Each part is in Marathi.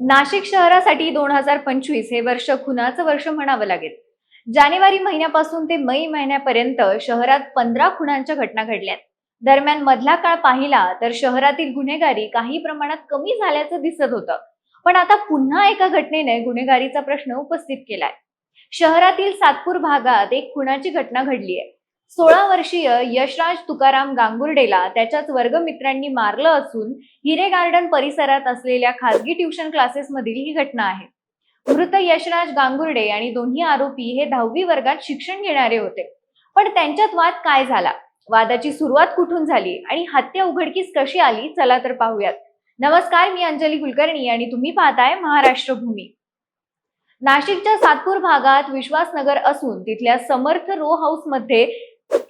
नाशिक शहरासाठी दोन हजार पंचवीस हे वर्ष खुनाचं वर्ष म्हणावं लागेल. जानेवारी महिन्यापासून ते मई महिन्यापर्यंत शहरात पंधरा खुनांच्या घटना घडल्यात. दरम्यान मधला काळ पाहिला तर शहरातील गुन्हेगारी काही प्रमाणात कमी झाल्याचं दिसत होतं. पण आता पुन्हा एका घटनेने गुन्हेगारीचा प्रश्न उपस्थित केलाय. शहरातील सातपूर भागात एक खुनाची घटना घडली आहे सोळा वर्षीय यशराज तुकाराम गांगुर्डेला त्याच्याच वर्गमित्रांनी मारलं असून हिरे गार्डन परिसरात असलेल्या खासगी ट्युशन क्लासेस मधील ही घटना आहे. मृत यशराज गांगुर्डे आणि दोन्ही आरोपी हे दहावी वर्गात शिक्षण घेणारे होते. पण त्यांच्यात वाद काय झाला? वादाची सुरुवात कुठून झाली? आणि हत्या उघडकीस कशी आली? चला तर पाहूयात. नमस्कार मी अंजली कुलकर्णी आणि तुम्ही पाहताय महाराष्ट्र भूमी नाशिकच्या सातपूर भागात विश्वासनगर असून तिथल्या समर्थ रो हाऊसमध्ये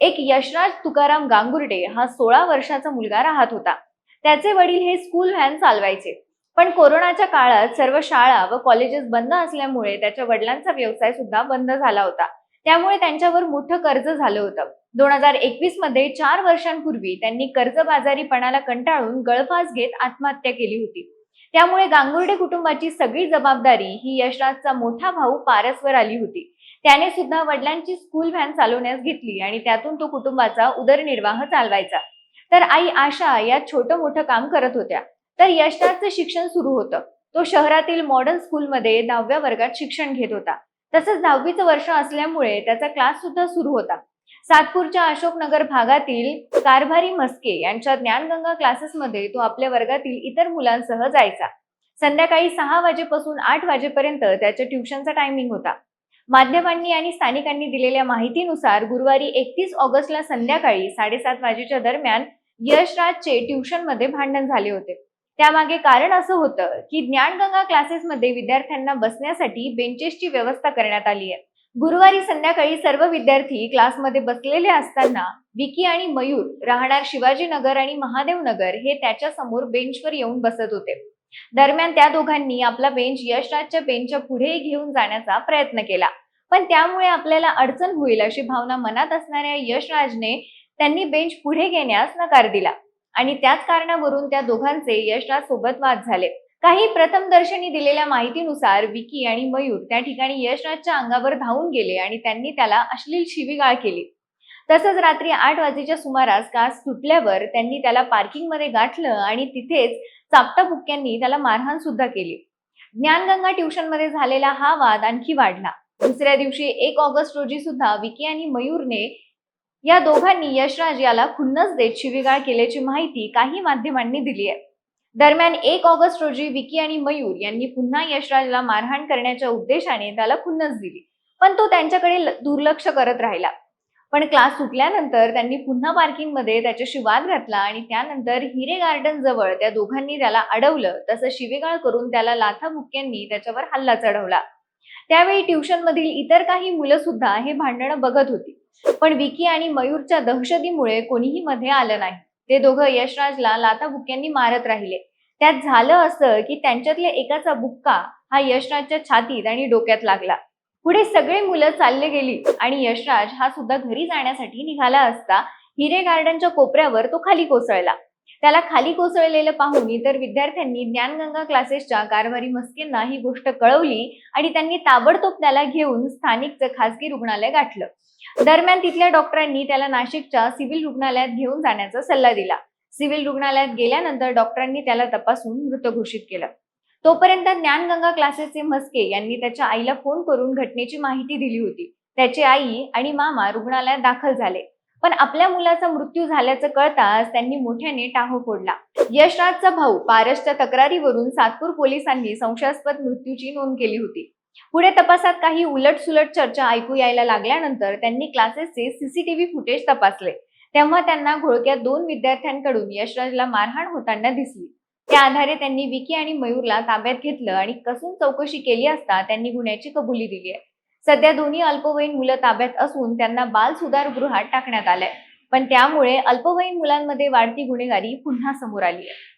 एक यशराज तुकाराम गांगुर्डे हा सोळा वर्षाचा मुलगा राहत होता. त्याचे वडील हे स्कूल व्हॅन चालवायचे. पण कोरोनाच्या काळात सर्व शाळा व कॉलेजेस बंद असल्यामुळे त्याच्या वडिलांचा व्यवसाय सुद्धा बंद झाला होता. त्यामुळे त्यांच्यावर मोठं कर्ज झालं होतं. दोन हजार एकवीसमध्ये चार वर्षांपूर्वी त्यांनी कर्जबाजारीपणाला कंटाळून गळफास घेत आत्महत्या केली होती. त्यामुळे गांगुर्डे कुटुंबाची सगळी जबाबदारी ही यशराजचा मोठा भाऊ पारसवर आली होती. त्याने सुद्धा वडिलांची स्कूल व्हॅन चालवण्यास घेतली आणि त्यातून तो कुटुंबाचा उदरनिर्वाह चालवायचा. तर आई आशा या छोटं मोठं काम करत होत्या. तर यशराजचं शिक्षण सुरू होतं. तो शहरातील मॉडर्न स्कूलमध्ये दहाव्या वर्गात शिक्षण घेत होता. तसंच दहावीचं वर्ष असल्यामुळे त्याचा क्लास सुद्धा सुरू होता. सातपूरच्या अशोकनगर भागातील कारभारी मस्के यांच्या ज्ञानगंगा क्लासेसमध्ये तो आपल्या वर्गातील इतर मुलांसह जायचा. संध्याकाळी सहा वाजेपासून आठ वाजेपर्यंत त्याच्या ट्युशनचा टायमिंग होता. माध्यमांनी आणि स्थानिकांनी दिलेल्या माहितीनुसार गुरुवारी एकतीस ऑगस्टला संध्याकाळी साडेसात वाजेच्या दरम्यान यशराजचे ट्युशनमध्ये भांडण झाले होते. त्यामागे कारण असं होतं की ज्ञानगंगा क्लासेसमध्ये विद्यार्थ्यांना बसण्यासाठी बेंचेसची व्यवस्था करण्यात आली आहे. गुरुवारी संध्याकाळी सर्व विद्यार्थी क्लासमध्ये बसलेले असताना विकी आणि मयूर राहणार शिवाजीनगर आणि महादेव नगर हे त्याच्यासमोर बेंचवर येऊन बसत होते. दरम्यान त्या दोघांनी आपला बेंच यशराजच्या बेंचच्या पुढे घेऊन जाण्याचा प्रयत्न केला. पण त्यामुळे आपल्याला अडचण होईल अशी भावना मनात असणाऱ्या यशराजने त्यांनी बेंच पुढे घेण्यास नकार दिला. आणि त्याच कारणावरून त्या दोघांचे यशराज सोबत वाद झाले. काही प्रथमदर्शनी दिलेल्या माहितीनुसार विकी आणि मयूर त्या ठिकाणी यशराजच्या अंगावर धावून गेले आणि त्यांनी त्याला अश्लील शिवीगाळ केली. तसंच रात्री आठ वाजेच्या सुमारास कास सुटल्यावर त्यांनी त्याला पार्किंगमध्ये गाठलं आणि तिथेच चापटा बुक्क्यांनी त्याला मारहाण सुद्धा केली. ज्ञानगंगा ट्युशनमध्ये झालेला हा वाद आणखी वाढला. दुसऱ्या दिवशी एक ऑगस्ट रोजी सुद्धा विकी आणि मयूरने या दोघांनी यशराज याला खुन्नस देत शिवीगाळ केल्याची माहिती काही माध्यमांनी दिली आहे. दरम्यान एक ऑगस्ट रोजी विकी आणि मयूर यांनी पुन्हा यशराजला मारहाण करण्याच्या उद्देशाने त्याला खुन्नस दिली. पण तो त्यांच्याकडे दुर्लक्ष करत राहिला. पण क्लास सुटल्यानंतर त्यांनी पुन्हा पार्किंगमध्ये त्याच्याशी वाद घातला आणि त्यानंतर हिरे गार्डन जवळ त्या दोघांनी त्याला अडवलं. तसं शिवेगाळ करून त्याला लाथा मुक्यांनी त्याच्यावर हल्ला चढवला. त्यावेळी ट्युशन मधील इतर काही मुलं सुद्धा हे भांडणं बघत होती. पण विकी आणि मयूरच्या दहशतीमुळे कोणीही मध्ये आलं नाही. ते दोघं यशराजला लाथा बुक्यांनी मारत राहिले. त्यात झालं असं की त्यांच्यातल्या एकाचा बुक्का हा यशराजच्या छातीत आणि डोक्यात लागला. पुढे सगळे मुलं चालले गेली आणि यशराज हा सुद्धा घरी जाण्यासाठी निघाला असता हिरे गार्डनच्या कोपऱ्यावर तो खाली कोसळला. त्याला खाली कोसळलेलं पाहून इतर विद्यार्थ्यांनी ज्ञानगंगा क्लासेसच्या कारभारी मस्केंना ही गोष्ट कळवली आणि त्यांनी ताबडतोब त्याला घेऊन स्थानिकचं खासगी रुग्णालय गाठलं. दरम्यान तिथल्या डॉक्टरांनी त्याला नाशिकच्या सिव्हिल रुग्णालयात घेऊन जाण्याचा सल्ला दिला. सिव्हिल रुग्णालयात गेल्यानंतर डॉक्टरांनी त्याला तपासून मृत घोषित केलं. तोपर्यंत ज्ञानगंगा क्लासेसचे मस्के यांनी त्याच्या आईला फोन करून घटनेची माहिती दिली होती. त्याची आई आणि मामा रुग्णालयात दाखल झाले. पण आपल्या मुलाचा मृत्यू झाल्याचं कळताच त्यांनी मोठ्याने टाहो फोडला. यशराजचा भाऊ पारसच्या तक्रारीवरून सातपूर पोलिसांनी संशयास्पद मृत्यूची नोंद केली होती. पुढे तपासात काही उलटसुलट चर्चा ऐकू यायला लागल्यानंतर त्यांनी क्लासेसचे सीसीटीव्ही फुटेज तपासले. तेव्हा त्यांना घोळक्या दोन विद्यार्थ्यांकडून यशराजला मारहाण होताना दिसली. त्या आधारे त्यांनी विकी आणि मयूरला ताब्यात घेतलं आणि कसून चौकशी केली असता त्यांनी गुन्ह्याची कबुली दिली आहे. सध्या दोन्ही अल्पवयीन मुलं ताब्यात असून त्यांना बाल सुधारगृहात टाकण्यात आलंय. पण त्यामुळे अल्पवयीन मुलांमध्ये वाढती गुन्हेगारी पुन्हा समोर आली आहे.